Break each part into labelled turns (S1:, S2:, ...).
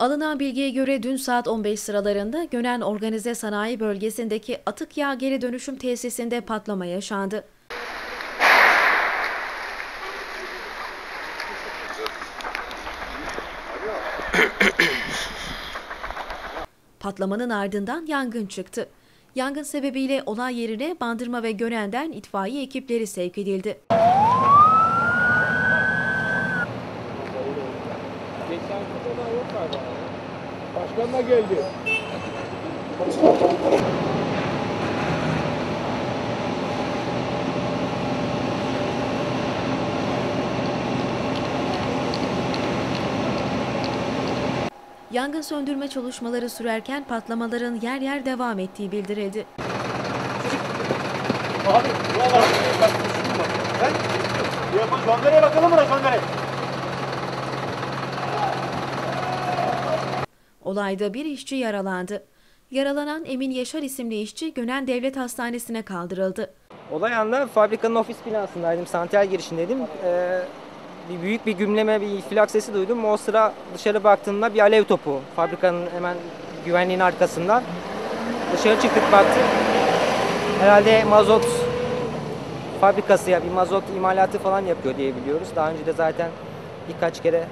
S1: Alınan bilgiye göre dün saat 15 sıralarında Gönen Organize Sanayi Bölgesi'ndeki atık yağ geri dönüşüm tesisinde patlama yaşandı. Patlamanın ardından yangın çıktı. Yangın sebebiyle olay yerine Bandırma ve Gönen'den itfaiye ekipleri sevk edildi.
S2: Başkan da geldi.
S1: Yangın söndürme çalışmaları sürerken patlamaların yer yer devam ettiği bildirildi.
S2: Abi bak şunu bak. Ben yapın sondereye bakalım mı sondere?
S1: Olayda bir işçi yaralandı. Yaralanan Emin Yaşar isimli işçi Gönen Devlet Hastanesi'ne kaldırıldı.
S3: Olay anda fabrikanın ofis binasındaydım, santral girişindeydim. Ee, bir büyük bir gümleme, bir iflak sesi duydum. O sıra dışarı baktığımda bir alev topu fabrikanın hemen güvenliğin arkasından. Dışarı çıktık baktık. Herhalde mazot fabrikası ya bir mazot imalatı falan yapıyor diye biliyoruz. Daha önce de zaten birkaç kere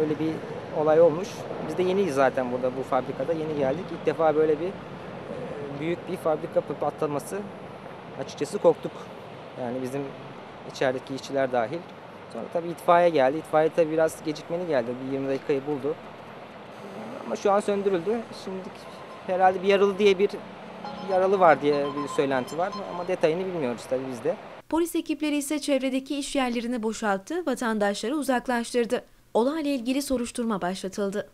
S3: öyle bir olay olmuş. Biz de yeniyiz zaten burada bu fabrikada yeni geldik. İlk defa böyle bir e, büyük bir fabrika patlaması açıkçası korktuk. Yani bizim içerideki işçiler dahil. Sonra tabii itfaiye geldi. İtfaiye tabii biraz gecikmeli geldi. Bir 20 dakikayı buldu. Ama şu an söndürüldü. Şimdi herhalde bir yaralı diye bir yaralı var diye bir söylenti var. Ama detayını bilmiyoruz tabii biz de.
S1: Polis ekipleri ise çevredeki iş yerlerini boşalttı, vatandaşları uzaklaştırdı. Olayla ilgili soruşturma başlatıldı.